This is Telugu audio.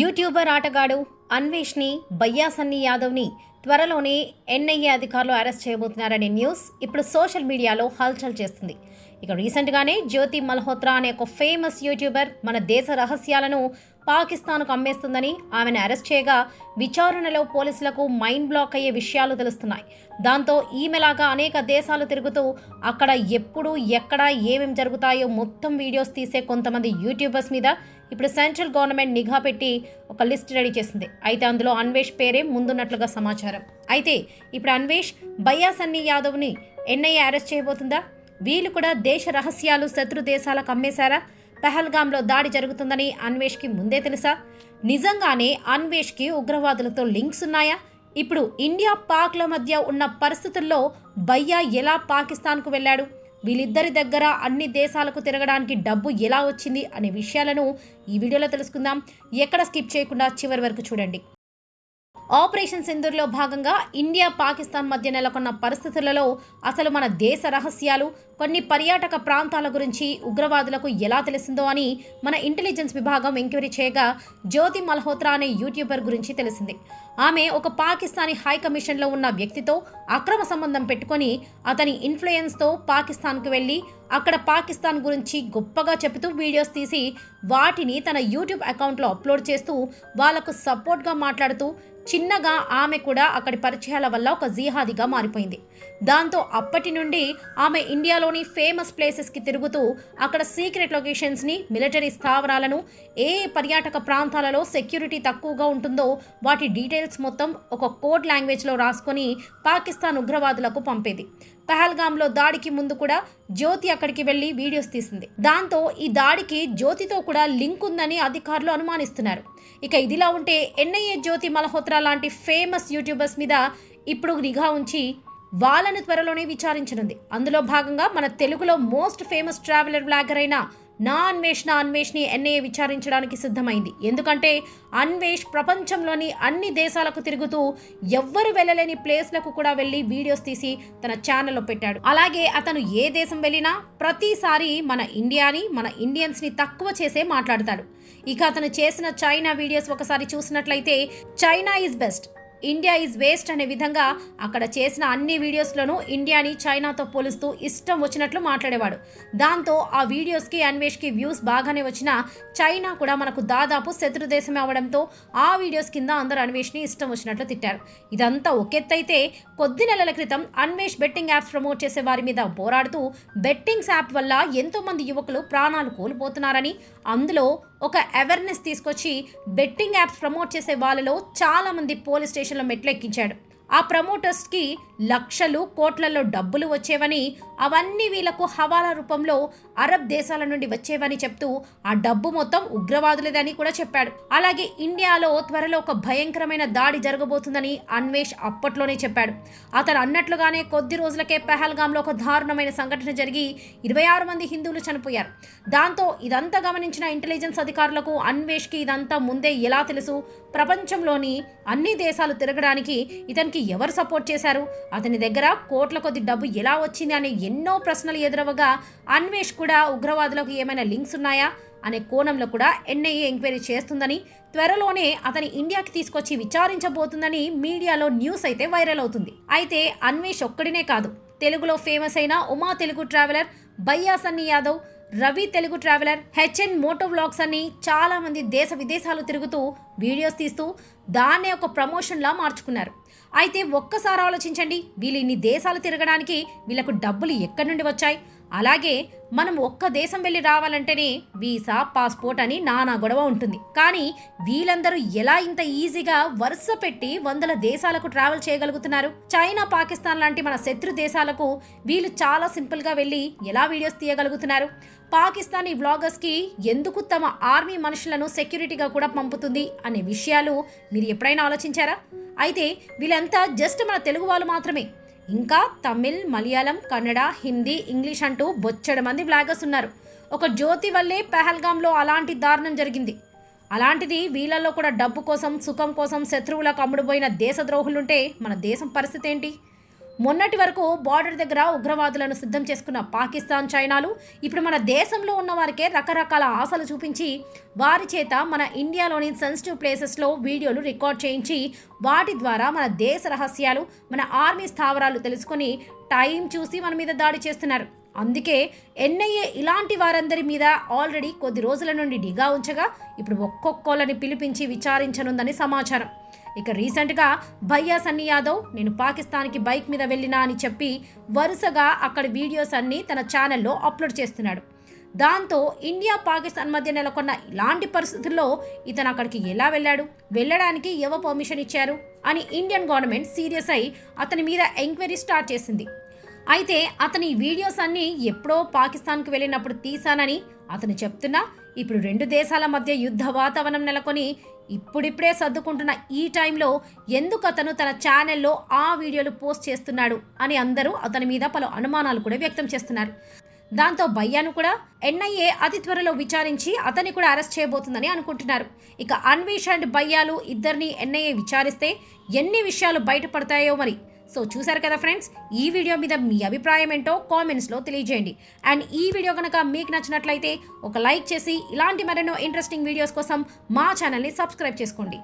యూట్యూబర్ ఆటగాడు అన్వేష్ని బయ్యాసన్ని యాదవ్ని త్వరలోనే ఎన్ఐఏ అధికారులు అరెస్ట్ చేయబోతున్నారనే న్యూస్ ఇప్పుడు సోషల్ మీడియాలో హల్చల్ చేస్తుంది. ఇక రీసెంట్గానే జ్యోతి మల్హోత్రా అనే ఒక ఫేమస్ యూట్యూబర్ మన దేశ రహస్యాలను పాకిస్తాన్కు అమ్మేస్తుందని ఆమెను అరెస్ట్ చేయగా విచారణలో పోలీసులకు మైండ్ బ్లాక్ అయ్యే విషయాలు తెలుస్తున్నాయి. దాంతో ఈమెలాగా అనేక దేశాలు తిరుగుతూ అక్కడ ఎప్పుడు ఎక్కడ ఏమేం జరుగుతాయో మొత్తం వీడియోస్ తీసే కొంతమంది యూట్యూబర్స్ మీద ఇప్పుడు సెంట్రల్ గవర్నమెంట్ నిఘా పెట్టి ఒక లిస్ట్ రెడీ చేసింది. అయితే అందులో అన్వేష్ పేరే ముందున్నట్లుగా సమాచారం. అయితే ఇప్పుడు అన్వేష్ బయ్యాసన్ని యాదవ్ని ఎన్ఐఏ అరెస్ట్ చేయబోతుందా? వీళ్ళు కూడా దేశ రహస్యాలు శత్రు దేశాలకు అమ్మేశారా? పెహల్గాంలో దాడి జరుగుతుందని అన్వేష్కి ముందే తెలుసా? నిజంగానే అన్వేష్కి ఉగ్రవాదులతో లింక్స్ ఉన్నాయా? ఇప్పుడు ఇండియా పాక్ల మధ్య ఉన్న పరిస్థితుల్లో బయ్యా ఎలా పాకిస్తాన్కు వెళ్ళాడు? వీళ్ళిద్దరి దగ్గర అన్ని దేశాలకు తిరగడానికి డబ్బు ఎలా వచ్చింది అనే విషయాలను ఈ వీడియోలో తెలుసుకుందాం. ఎక్కడ స్కిప్ చేయకుండా చివరి వరకు చూడండి. ఆపరేషన్ సింధూర్లో భాగంగా ఇండియా పాకిస్తాన్ మధ్య నెలకొన్న పరిస్థితులలో అసలు మన దేశ రహస్యాలు కొన్ని పర్యాటక ప్రాంతాల గురించి ఉగ్రవాదులకు ఎలా తెలిసిందో అని మన ఇంటెలిజెన్స్ విభాగం ఎంక్వైరీ చేయగా జ్యోతి మల్హోత్రా అనే యూట్యూబర్ గురించి తెలిసింది. ఆమె ఒక పాకిస్తానీ హై కమిషన్లో ఉన్న వ్యక్తితో అక్రమ సంబంధం పెట్టుకొని అతని ఇన్ఫ్లుయెన్స్తో పాకిస్తాన్కు వెళ్ళి అక్కడ పాకిస్తాన్ గురించి గొప్పగా చెబుతూ వీడియోస్ తీసి వాటిని తన యూట్యూబ్ అకౌంట్లో అప్లోడ్ చేస్తూ వాళ్ళకు సపోర్ట్గా మాట్లాడుతూ చిన్నగా ఆమె కూడా అక్కడి పరిచయాల వల్ల ఒక జీహాదిగా మారిపోయింది. దాంతో అప్పటి నుండి ఆమె ఇండియాలో అమెరికాలోని ఫేమస్ ప్లేసెస్కి తిరుగుతూ అక్కడ సీక్రెట్ లొకేషన్స్ని మిలిటరీ స్థావరాలను ఏ పర్యాటక ప్రాంతాలలో సెక్యూరిటీ తక్కువగా ఉంటుందో వాటి డీటెయిల్స్ మొత్తం ఒక కోడ్ లాంగ్వేజ్లో రాసుకొని పాకిస్తాన్ ఉగ్రవాదులకు పంపేది. పహల్గాంలో దాడికి ముందు కూడా జ్యోతి అక్కడికి వెళ్ళి వీడియోస్ తీసింది. దాంతో ఈ దాడికి జ్యోతితో కూడా లింక్ ఉందని అధికారులు అనుమానిస్తున్నారు. ఇక ఇదిలా ఉంటే ఎన్ఐఏ జ్యోతి మల్హోత్రా లాంటి ఫేమస్ యూట్యూబర్స్ మీద ఇప్పుడు నిఘా ఉంచి వాళ్ళను త్వరలోనే విచారించనుంది. అందులో భాగంగా మన తెలుగులో మోస్ట్ ఫేమస్ ట్రావెలర్ బ్లాగర్ అయిన నా అన్వేషణ అన్వేష్ని ఎన్ఐఏ విచారించడానికి సిద్ధమైంది. ఎందుకంటే అన్వేష్ ప్రపంచంలోని అన్ని దేశాలకు తిరుగుతూ ఎవ్వరు వెళ్ళలేని ప్లేస్లకు కూడా వెళ్ళి వీడియోస్ తీసి తన ఛానల్లో పెట్టాడు. అలాగే అతను ఏ దేశం వెళ్ళినా ప్రతిసారి మన ఇండియాని మన ఇండియన్స్ని తక్కువ చేసే మాట్లాడతాడు. ఇక అతను చేసిన చైనా వీడియోస్ ఒకసారి చూసినట్లయితే China is best India is waste అనే విధంగా అక్కడ చేసిన అన్ని వీడియోస్లోనూ ఇండియాని చైనాతో పోలుస్తూ ఇష్టం వచ్చినట్లు మాట్లాడేవాడు. దాంతో ఆ వీడియోస్కి అన్వేష్కి వ్యూస్ బాగానే వచ్చినా చైనా కూడా మనకు దాదాపు శత్రు దేశమే అవడంతో ఆ వీడియోస్ కింద అందరూ అన్వేష్ని ఇష్టం వచ్చినట్లు తిట్టారు. ఇదంతా ఒకెత్తైతే కొద్ది నెలల క్రితం అన్వేష్ బెట్టింగ్ యాప్స్ ప్రమోట్ చేసే వారి మీద పోరాడుతూ బెట్టింగ్స్ యాప్ వల్ల ఎంతోమంది యువకులు ప్రాణాలు కోల్పోతున్నారని అందులో ఒక అవేర్నెస్ తీసుకొచ్చి బెట్టింగ్ యాప్స్ ప్రమోట్ చేసే వాళ్ళలో చాలామంది పోలీస్ స్టేషన్లో మెట్లెక్కించాడు ఆ ప్రమోటర్స్కి లక్షలు కోట్లలో డబ్బులు వచ్చేవని అవన్నీ వీళ్ళకు హవాలా రూపంలో అరబ్ దేశాల నుండి వచ్చేవని చెప్తూ ఆ డబ్బు మొత్తం ఉగ్రవాదులదని కూడా చెప్పాడు. అలాగే ఇండియాలో త్వరలో ఒక భయంకరమైన దాడి జరగబోతుందని అన్వేష్ అప్పట్లోనే చెప్పాడు. అతను అన్నట్లుగానే కొద్ది రోజులకే పెహల్గాంలో ఒక దారుణమైన సంఘటన జరిగి ఇరవై ఆరు మంది హిందువులు చనిపోయారు. దాంతో ఇదంతా గమనించిన ఇంటెలిజెన్స్ అధికారులకు అన్వేష్కి ఇదంతా ముందే ఎలా తెలుసు? ప్రపంచంలోని అన్ని దేశాలు తిరగడానికి ఇతనికి ఎవరు సపోర్ట్ చేశారు? అతని దగ్గర కోట్ల కొద్ది డబ్బు ఎలా వచ్చింది అనే ఎన్నో ప్రశ్నలు ఎదురవగా అన్వేష్ కూడా ఉగ్రవాదులకు ఏమైనా లింక్స్ ఉన్నాయా అనే కోణంలో కూడా ఎన్ఐఏ ఎంక్వైరీ చేస్తుందని త్వరలోనే అతని ఇండియాకి తీసుకొచ్చి విచారించబోతుందని మీడియాలో న్యూస్ అయితే వైరల్ అవుతుంది. అయితే అన్వేష్ ఒక్కడినే కాదు తెలుగులో ఫేమస్ అయిన ఉమా తెలుగు ట్రావెలర్ బయ్యా Sunny Yadav Ravi Telugu traveller HN moto vlogs అని చాలా మంది దేశ విదేశాలు తిరుగుతూ వీడియోస్ తీస్తూ దాన్నే ఒక ప్రమోషన్లా మార్చుకున్నారు. అయితే ఒక్కసారి ఆలోచించండి. వీళ్ళు ఇన్ని దేశాలు తిరగడానికి వీళ్ళకు డబ్బులు ఎక్కడి నుండి వచ్చాయి? అలాగే మనం ఒక్క దేశం వెళ్ళి రావాలంటేనే వీసా పాస్పోర్ట్ అని నానా గొడవ ఉంటుంది. కానీ వీళ్ళందరూ ఎలా ఇంత ఈజీగా వరుస పెట్టి వందల దేశాలకు ట్రావెల్ చేయగలుగుతున్నారు? చైనా పాకిస్తాన్ లాంటి మన శత్రు దేశాలకు వీళ్ళు చాలా సింపుల్గా వెళ్ళి ఎలా వీడియోస్ తీయగలుగుతున్నారు? పాకిస్తానీ వ్లాగర్స్కి ఎందుకు తమ ఆర్మీ మనుషులను సెక్యూరిటీగా కూడా పంపుతుంది అనే విషయాలు మీరు ఎప్పుడైనా ఆలోచించారా? అయితే వీళ్ళంతా జస్ట్ మన తెలుగు వాళ్ళు మాత్రమే. ఇంకా తమిళ్ మలయాళం కన్నడ హిందీ ఇంగ్లీష్ అంటూ బొచ్చడి మంది బ్లాగర్స్ ఉన్నారు. ఒక జ్యోతి వల్లే పెహల్గాంలో అలాంటి దారుణం జరిగింది. అలాంటిది వీళ్ళల్లో కూడా డబ్బు కోసం సుఖం కోసం శత్రువులకు అమ్ముడుపోయిన దేశద్రోహులుంటే మన దేశం పరిస్థితి ఏంటి? మొన్నటి వరకు బార్డర్ దగ్గర ఉగ్రవాదులను సిద్ధం చేసుకున్న పాకిస్తాన్ చైనాలు ఇప్పుడు మన దేశంలో ఉన్న వారికే రకరకాల ఆశలు చూపించి వారి చేత మన ఇండియాలోని సెన్సిటివ్ ప్లేసెస్లో వీడియోలు రికార్డ్ చేయించి వాటి ద్వారా మన దేశ రహస్యాలు మన ఆర్మీ స్థావరాలు తెలుసుకొని టైం చూసి మన మీద దాడి చేస్తున్నారు. అందుకే ఎన్ఐఏ ఇలాంటి వారందరి మీద ఆల్రెడీ కొద్ది రోజుల నుండి డిగా ఉంచగా ఇప్పుడు ఒక్కొక్కళ్ళని పిలిపించి విచారించనుందని సమాచారం. ఇక రీసెంట్గా భయ్యా సన్నీ యాదవ్ నేను పాకిస్తాన్కి బైక్ మీద వెళ్ళినా అని చెప్పి వరుసగా అక్కడ వీడియోస్ అన్నీ తన ఛానల్లో అప్లోడ్ చేస్తున్నాడు. దాంతో ఇండియా పాకిస్తాన్ మధ్య నెలకొన్న ఇలాంటి పరిస్థితుల్లో ఇతను అక్కడికి ఎలా వెళ్ళాడు? వెళ్ళడానికి ఎవరు పర్మిషన్ ఇచ్చారు? అని ఇండియన్ గవర్నమెంట్ సీరియస్ అయి అతని మీద ఎంక్వైరీ స్టార్ట్ చేసింది. అయితే అతని వీడియోస్ అన్నీ ఎప్పుడో పాకిస్తాన్కు వెళ్ళినప్పుడు తీశానని అతను చెప్తున్నా ఇప్పుడు రెండు దేశాల మధ్య యుద్ధ వాతావరణం నెలకొని ఇప్పుడిప్పుడే సర్దుకుంటున్న ఈ టైంలో ఎందుకు అతను తన ఛానల్లో ఆ వీడియోలు పోస్ట్ చేస్తున్నాడు అని అందరూ అతని మీద పలు అనుమానాలు కూడా వ్యక్తం చేస్తున్నారు. దాంతో భయ్యాను కూడా ఎన్ఐఏ అతి త్వరలో విచారించి అతన్ని కూడా అరెస్ట్ చేయబోతుందని అనుకుంటున్నారు. ఇక అన్వేష్ అండ్ భయ్యాలు ఇద్దరిని ఎన్ఐఏ విచారిస్తే ఎన్ని విషయాలు బయటపడతాయో మరి. సో చూసారు కదా ఫ్రెండ్స్ ఈ వీడియో మీద మీ అభిప్రాయం ఏంటో కామెంట్స్లో తెలియజేయండి. అండ్ ఈ వీడియో కనుక మీకు నచ్చినట్లయితే ఒక లైక్ చేసి ఇలాంటి మరెన్నో ఇంట్రెస్టింగ్ వీడియోస్ కోసం మా ఛానల్ని సబ్స్క్రైబ్ చేసుకోండి.